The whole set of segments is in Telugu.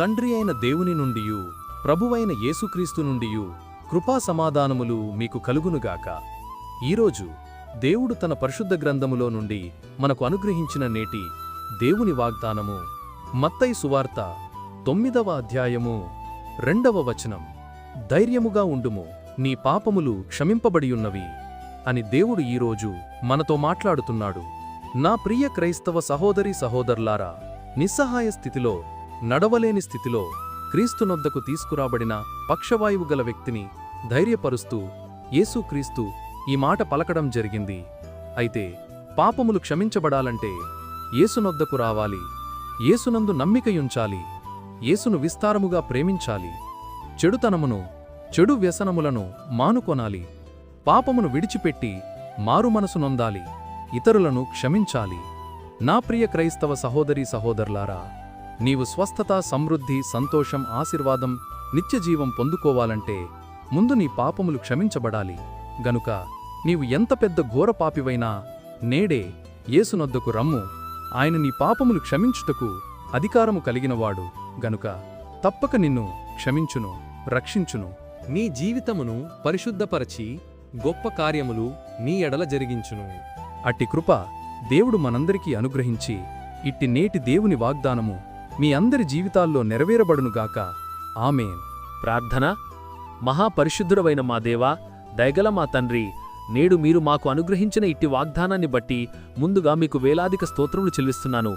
తండ్రి అయిన దేవుని నుండియు ప్రభువైన యేసుక్రీస్తు నుండియు కృపా సమాధానములు మీకు కలుగునుగాక. ఈరోజు దేవుడు తన పరిశుద్ధ గ్రంథములో నుండి మనకు అనుగ్రహించిన నేటి దేవుని వాగ్దానము మత్తై సువార్త తొమ్మిదవ అధ్యాయము రెండవ వచనం. ధైర్యముగా ఉండుము నీ పాపములు క్షమింపబడియున్నవి అని దేవుడు ఈరోజు మనతో మాట్లాడుతున్నాడు. నా ప్రియ క్రైస్తవ సహోదరి సహోదరులారా నిస్సహాయ స్థితిలో నడవలేని స్థితిలో క్రీస్తునొద్దకు తీసుకురాబడిన పక్షవాయువు గల వ్యక్తిని ధైర్యపరుస్తూ యేసుక్రీస్తు ఈ మాట పలకడం జరిగింది. అయితే పాపములు క్షమించబడాలంటే యేసునొద్దకు రావాలి. యేసునందు నమ్మికయుంచాలి. యేసును విస్తారముగా ప్రేమించాలి. చెడుతనమును చెడు వ్యసనములను మానుకొనాలి. పాపమును విడిచిపెట్టి మారుమనసు నొందాలి. ఇతరులను క్షమించాలి. నా ప్రియ క్రైస్తవ సహోదరీ సహోదరులారా నీవు స్వస్థత సమృద్ధి సంతోషం ఆశీర్వాదం నిత్యజీవం పొందుకోవాలంటే ముందు నీ పాపములు క్షమించబడాలి. గనుక నీవు ఎంత పెద్ద ఘోర పాపివైనా నేడే యేసునొద్దకు రమ్ము. ఆయన నీ పాపములు క్షమించుటకు అధికారము కలిగినవాడు. గనుక తప్పక నిన్ను క్షమించును రక్షించును. నీ జీవితమును పరిశుద్ధపరచి గొప్ప కార్యములు నీ ఎడల జరిగించును. అట్టి కృప దేవుడు మనందరికీ అనుగ్రహించి ఇట్టి నేటి దేవుని వాగ్దానము మీ అందరి జీవితాల్లో నెరవేరబడునుగాక ఆమెన్. ప్రార్థన. మహాపరిశుద్ధుడవైన మా దేవా దయగల మా తండ్రి నేడు మీరు మాకు అనుగ్రహించిన ఇట్టి వాగ్దానాన్ని బట్టి ముందుగా మీకు వేలాదిక స్తోత్రములు చెల్లిస్తున్నాను.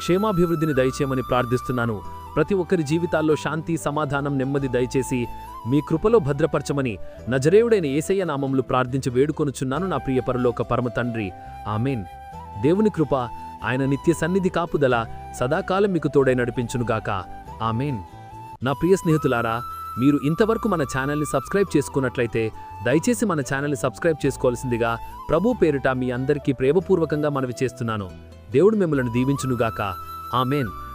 క్షేమాభివృద్ధిని దయచేయమని ప్రార్థిస్తున్నాను. ప్రతి ఒక్కరి జీవితాల్లో శాంతి సమాధానం నెమ్మది దయచేసి మీ కృపలో భద్రపరచమని నజరేయుడైన ఏసయ్య నామంలో ప్రార్థించి వేడుకొనుచున్నాను నా ప్రియ పరలోక పరమ తండ్రి. ఆమెన్. దేవుని కృప ఆయన నిత్య సన్నిధి కాపుదల సదాకాలం మీకు తోడై నడిపించునుగాక. ఆమెన్. నా ప్రియ స్నేహితులారా మీరు ఇంతవరకు మన ఛానల్ని సబ్స్క్రైబ్ చేసుకున్నట్లయితే దయచేసి మన ఛానల్ని సబ్స్క్రైబ్ చేసుకోవాల్సిందిగా ప్రభు పేరిట మీ అందరికీ ప్రేమపూర్వకంగా మనవి చేస్తున్నాను. దేవుడు మిమ్మల్ని దీవించునుగాక. ఆమెన్.